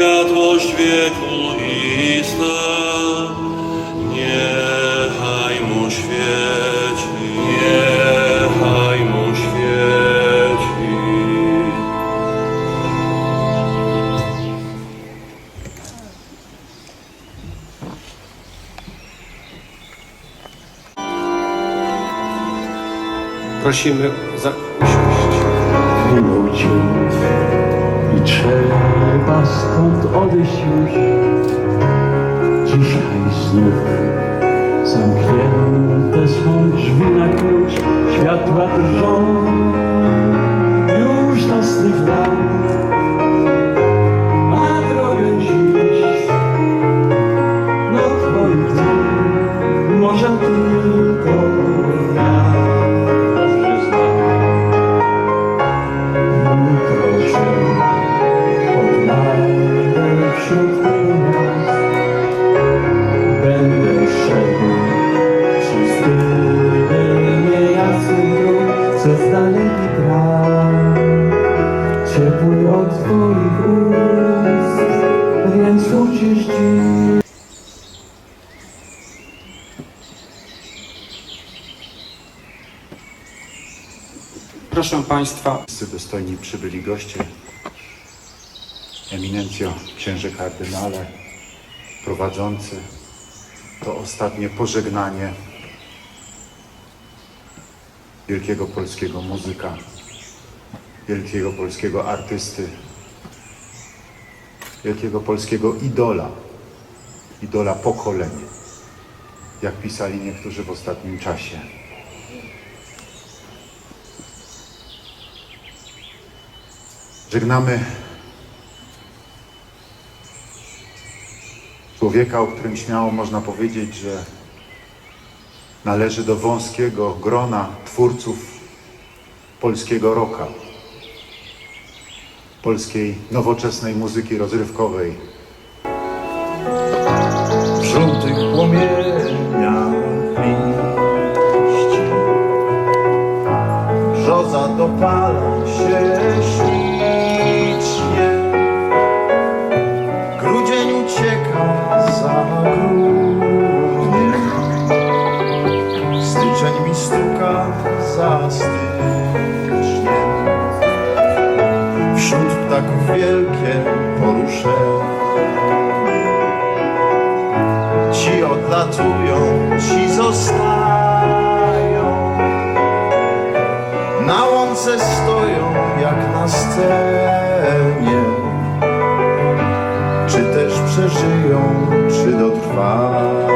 Światłość wiekuiste, niechaj mu świeci, niechaj mu świeci. Prosimy stąd odejść już. Dzisiaj znów. Zamknięte są drzwi na klucz, światła drżą, już nas nie dał, a drogę dziś no twoich dni może tylko twoich ust, więc dziś. Proszę Państwa, Wszyscy dostojni przybyli goście, eminencjo, księże kardynale, prowadzący. To ostatnie pożegnanie wielkiego polskiego muzyka, wielkiego polskiego artysty, wielkiego polskiego idola, idola pokolenia, jak pisali niektórzy w ostatnim czasie. Żegnamy człowieka, o którym śmiało można powiedzieć, że należy do wąskiego grona twórców polskiego rocka, polskiej nowoczesnej muzyki rozrywkowej. w żółtych płomieniach liści. Brzoza dopala się ślicznie. Grudzień ucieka za grudniem. Styczeń mi stuka za zostają. Na łące stoją jak na scenie. Czy też przeżyją, czy dotrwają?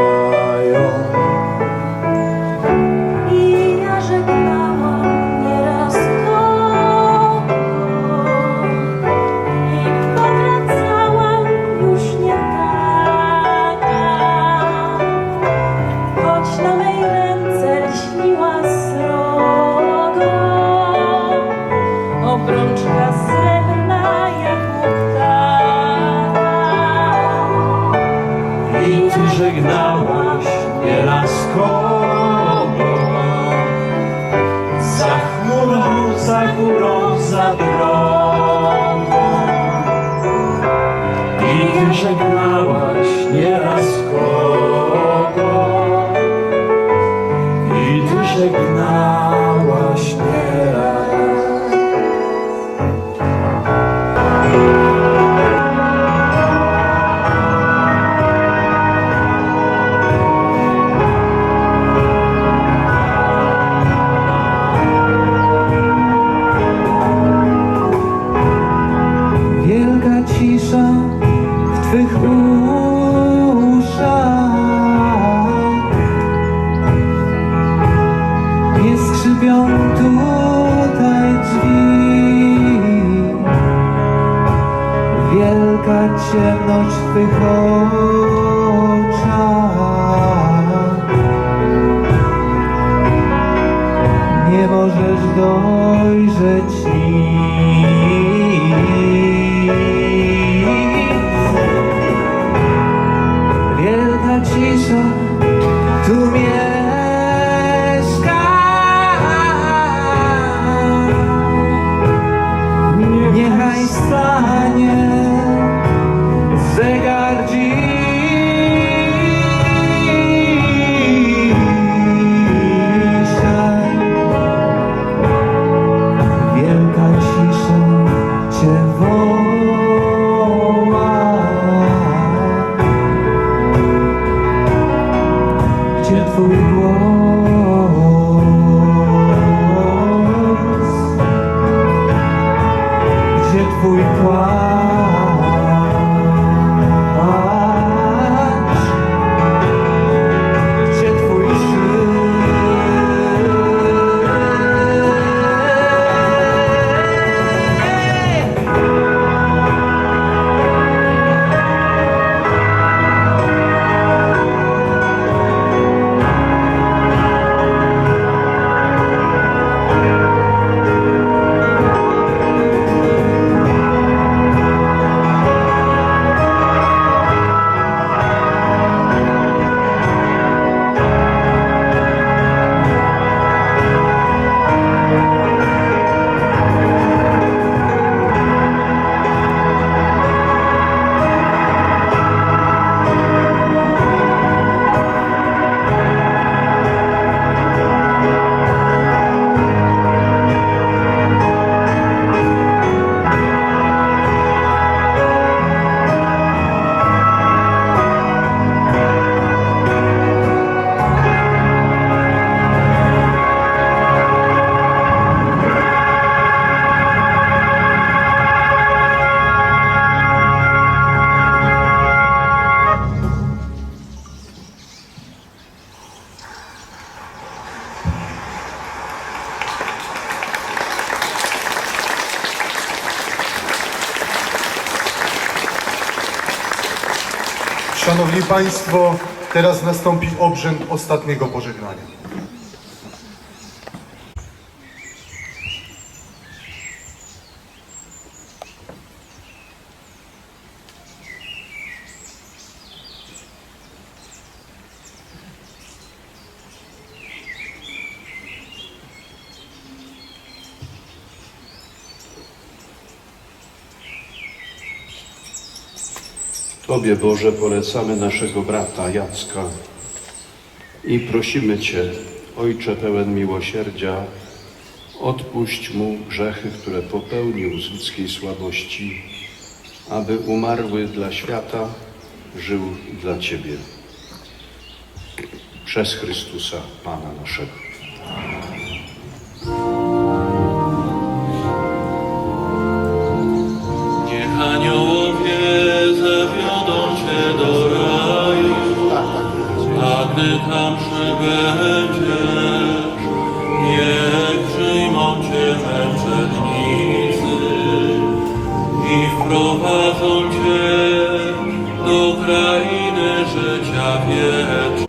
Skrzypią tutaj drzwi. Wielka ciemność w Twych oczach. Nie możesz dojrzeć nic Państwo, teraz nastąpi obrzęd ostatniego pożegnania. Tobie, Boże, polecamy naszego brata Jacka i prosimy Cię, Ojcze pełen miłosierdzia, odpuść mu grzechy, które popełnił z ludzkiej słabości, aby umarły dla świata, żył dla Ciebie. Przez Chrystusa, Pana naszego. Wprowadzą Cię do krainy życia wiecznego.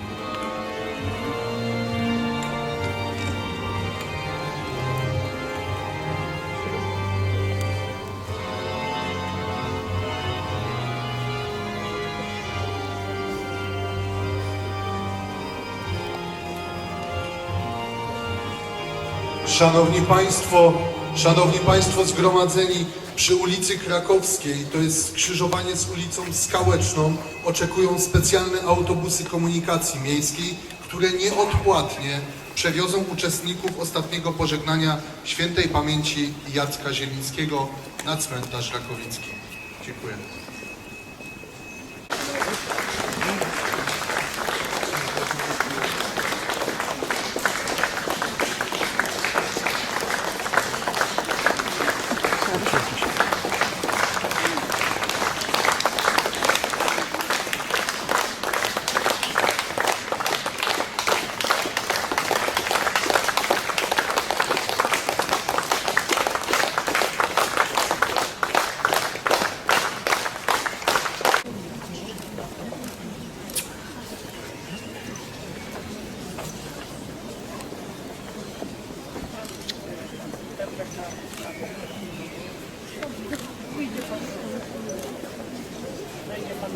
Szanowni Państwo, Szanowni Państwo zgromadzeni przy ulicy Krakowskiej, to jest skrzyżowanie z ulicą Skałeczną, oczekują specjalne autobusy komunikacji miejskiej, które nieodpłatnie przewiozą uczestników ostatniego pożegnania świętej pamięci Jacka Zielińskiego na cmentarz Rakowicki. Dziękuję. Pójdzie pan. Będzie pan.